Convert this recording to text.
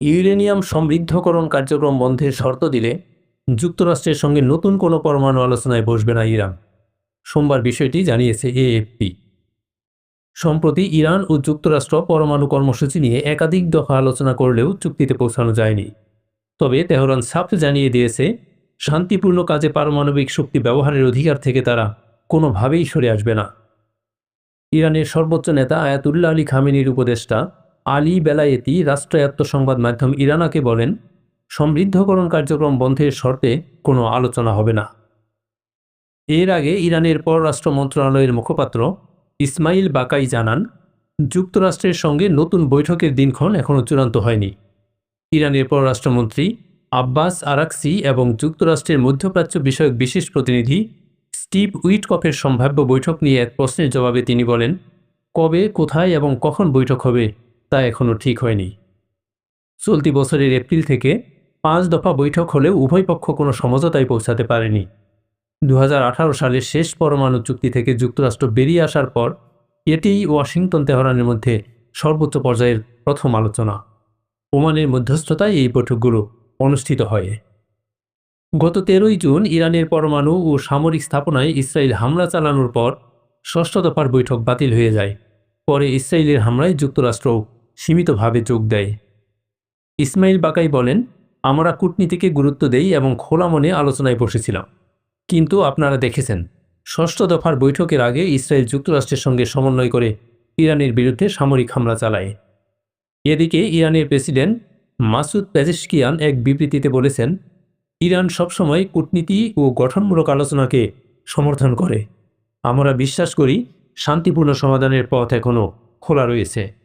Uranium সমৃদ্ধকরণ কার্যক্রম বন্ধের শর্ত দিলে যুক্তরাষ্ট্রের সঙ্গে নতুন কোনো পরমাণু আলোচনায় বসবে না ইরান। সোমবার বিষয়টি জানিয়েছে এএফপি। সম্প্রতি ইরান ও যুক্তরাষ্ট্র পরমাণু কর্মসূচি নিয়ে একাধিক দফা আলোচনা করলেও চুক্তিতে পৌঁছানো যায়নি। তবে তেহরান সাফ জানিয়ে দিয়েছে, শান্তিপূর্ণ কাজে পারমাণবিক শক্তি ব্যবহারের অধিকার থেকে তারা কোনোভাবেই সরে আসবে না। ইরানের সর্বোচ্চ নেতা আয়াতুল্লাহ আলী খামেনির উপদেষ্টা আলী বেলায়েতি রাষ্ট্রায়ত্ত সংবাদ মাধ্যম ইরানাকে বলেন, সমৃদ্ধকরণ কার্যক্রম বন্ধের শর্তে কোনো আলোচনা হবে না। এর আগে ইরানের পররাষ্ট্র মন্ত্রণালয়ের মুখপাত্র ইসমাইল বাকাই জানান, যুক্তরাষ্ট্রের সঙ্গে নতুন বৈঠকের দিনক্ষণ এখনও চূড়ান্ত হয়নি। ইরানের পররাষ্ট্রমন্ত্রী আব্বাস আরাকসি এবং যুক্তরাষ্ট্রের মধ্যপ্রাচ্য বিষয়ক বিশেষ প্রতিনিধি স্টিভ উইটকফের সম্ভাব্য বৈঠক নিয়ে এক প্রশ্নের জবাবে তিনি বলেন, কবে, কোথায় এবং কখন বৈঠক হবে তা এখনও ঠিক হয়নি। চলতি বছরের এপ্রিল থেকে পাঁচ দফা বৈঠক হলেও উভয় পক্ষ কোনো সমঝোতায় পৌঁছাতে পারেনি। দু হাজার আঠারো সালের শেষ পরমাণু চুক্তি থেকে যুক্তরাষ্ট্র বেরিয়ে আসার পর এটিই ওয়াশিংটন তেহরানের মধ্যে সর্বোচ্চ পর্যায়ের প্রথম আলোচনা। ওমানের মধ্যস্থতায় এই বৈঠকগুলো অনুষ্ঠিত হয়। গত তেরোই জুন ইরানের পরমাণু ও সামরিক স্থাপনায় ইসরায়েল হামলা চালানোর পর ষষ্ঠ দফার বৈঠক বাতিল হয়ে যায়। পরে ইসরায়েলের হামলায় যুক্তরাষ্ট্র সীমিতভাবে যোগ দেয়। ইসমাইল বাকাই বলেন, আমরা কূটনীতিকে গুরুত্ব দেই এবং খোলা মনে আলোচনায় বসেছিলাম। কিন্তু আপনারা দেখেছেন, ষষ্ঠ দফার বৈঠকের আগে ইসরায়েল যুক্তরাষ্ট্রের সঙ্গে সমন্বয় করে ইরানের বিরুদ্ধে সামরিক হামলা চালায়। এদিকে ইরানের প্রেসিডেন্ট মাসুদ পেজেশকিয়ান এক বিবৃতিতে বলেছেন, ইরান সবসময় কূটনীতি ও গঠনমূলক আলোচনাকে সমর্থন করে। আমরা বিশ্বাস করি শান্তিপূর্ণ সমাধানের পথ এখনও খোলা রয়েছে।